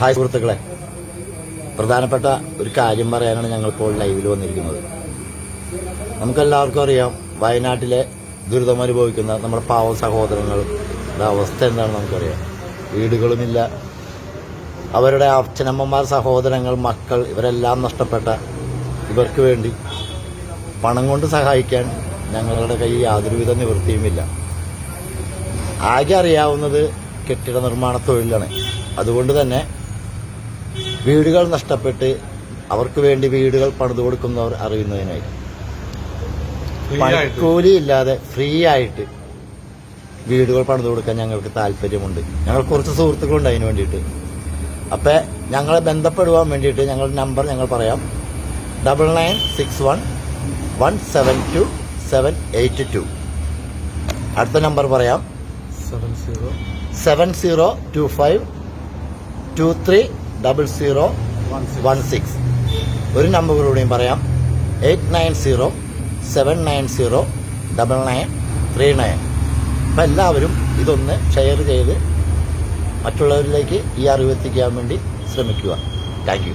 Hi സുഹൃത്തുക്കളെ. പ്രധാനപ്പെട്ട ഒരു കാര്യം പറയാനാണ് ഞങ്ങളിപ്പോൾ ലൈവിൽ വന്നിരിക്കുന്നത്. നമുക്കെല്ലാവർക്കും അറിയാം വയനാട്ടിലെ ദുരിതം അനുഭവിക്കുന്ന നമ്മുടെ പാവ സഹോദരങ്ങളുടെ അവസ്ഥ എന്താണെന്ന് നമുക്കറിയാം. വീടുകളുമില്ല. അവരുടെ അച്ഛനമ്മമാർ സഹോദരങ്ങൾ മക്കൾ ഇവരെല്ലാം നഷ്ടപ്പെട്ട ഇവർക്ക് വേണ്ടി പണം കൊണ്ട് സഹായിക്കാൻ ഞങ്ങളുടെ കയ്യിൽ യാതൊരുവിധ നിവൃത്തിയുമില്ല. ആകെ അറിയാവുന്നത് കെട്ടിട നിർമ്മാണ തൊഴിലാണ്. അതുകൊണ്ട് തന്നെ വീടുകൾ നഷ്ടപ്പെട്ട് അവർക്ക് വേണ്ടി വീടുകൾ പണിതു കൊടുക്കുന്നവർ അറിയുന്നതിനായി. പണിക്കൂലി ഇല്ലാതെ ഫ്രീ ആയിട്ട് വീടുകൾ പണിതു കൊടുക്കാൻ ഞങ്ങൾക്ക് താല്പര്യമുണ്ട്. ഞങ്ങൾ കുറച്ച് സുഹൃത്തുക്കളുണ്ട് അതിന് വേണ്ടിയിട്ട്. അപ്പോൾ ഞങ്ങളെ ബന്ധപ്പെടുവാൻ വേണ്ടിയിട്ട് ഞങ്ങളുടെ നമ്പർ ഞങ്ങൾ പറയാം. Double nine six one one seven two seven eight two. അടുത്ത നമ്പർ പറയാം. Seven zero. Seven zero two five two three double zero one six ഒരു നമ്പർ കൂടിയും പറയാം. Eight nine zero seven nine zero double nine three nine അപ്പം എല്ലാവരും ഇതൊന്ന് share ചെയ്ത് മറ്റുള്ളവരിലേക്ക് ഈ അറിവ് എത്തിക്കാൻ വേണ്ടി ശ്രമിക്കുക. താങ്ക്